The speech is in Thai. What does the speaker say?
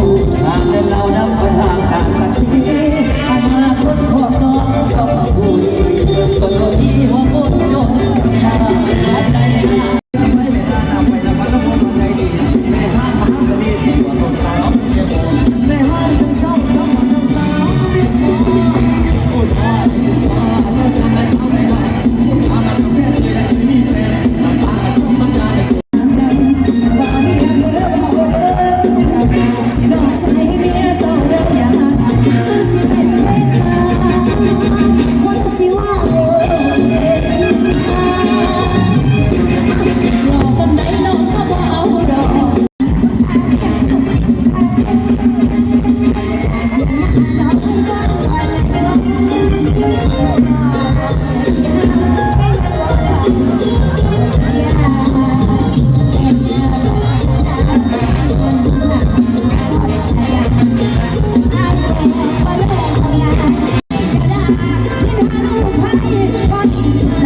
หาเศร้าทางเดินเรานำไปทางทางสักที Thank you.